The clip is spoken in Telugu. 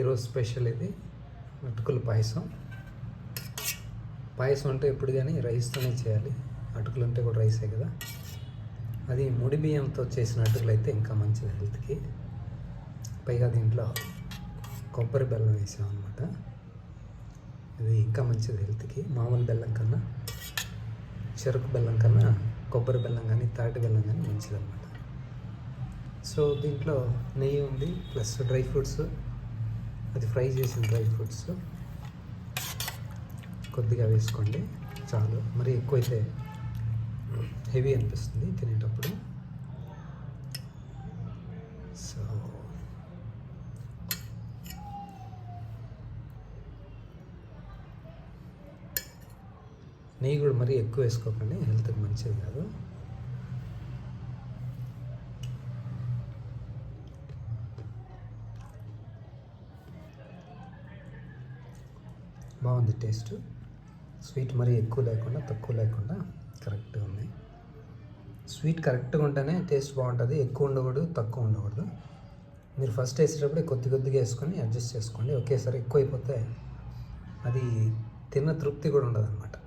ఈరోజు స్పెషల్ ఇది అటుకుల పాయసం. పాయసం అంటే ఎప్పుడు కానీ రైస్తోనే చేయాలి. అటుకులు అంటే కూడా రైసే కదా. అది ముడి బియ్యంతో చేసిన అటుకులు అయితే ఇంకా మంచిది హెల్త్కి. పైగా దీంట్లో కొబ్బరి బెల్లం వేసామన్నమాట. అనమాట ఇది ఇంకా మంచిది హెల్త్కి. మామూలు బెల్లం కన్నా చెరుకు బెల్లం కన్నా కొబ్బరి బెల్లం కానీ తాటి బెల్లం కానీ మంచిది అనమాట సో దీంట్లో నెయ్యి ఉంది ప్లస్ డ్రై ఫ్రూట్స్ అది ఫ్రై చేసిన డ్రై ఫ్రూట్స్ కొద్దిగా వేసుకోండి. చాలు. మరి ఎక్కువైతే హెవీ అనిపిస్తుంది తినేటప్పుడు. సో నెయ్యి కూడా మరీ ఎక్కువ వేసుకోకండి. హెల్త్కి మంచిది కాదు. బాగుంది టేస్ట్. స్వీట్ మరీ ఎక్కువ లేకుండా తక్కువ లేకుండా కరెక్ట్గా ఉంది. స్వీట్ కరెక్ట్గా ఉంటేనే టేస్ట్ బాగుంటుంది. ఎక్కువ ఉండకూడదు తక్కువ ఉండకూడదు. మీరు ఫస్ట్ వేసేటప్పుడే కొద్ది కొద్దిగా వేసుకొని అడ్జస్ట్ చేసుకోండి. ఒకేసారి ఎక్కువ అయిపోతే అది తిన్న తృప్తి కూడా ఉండదు అనమాట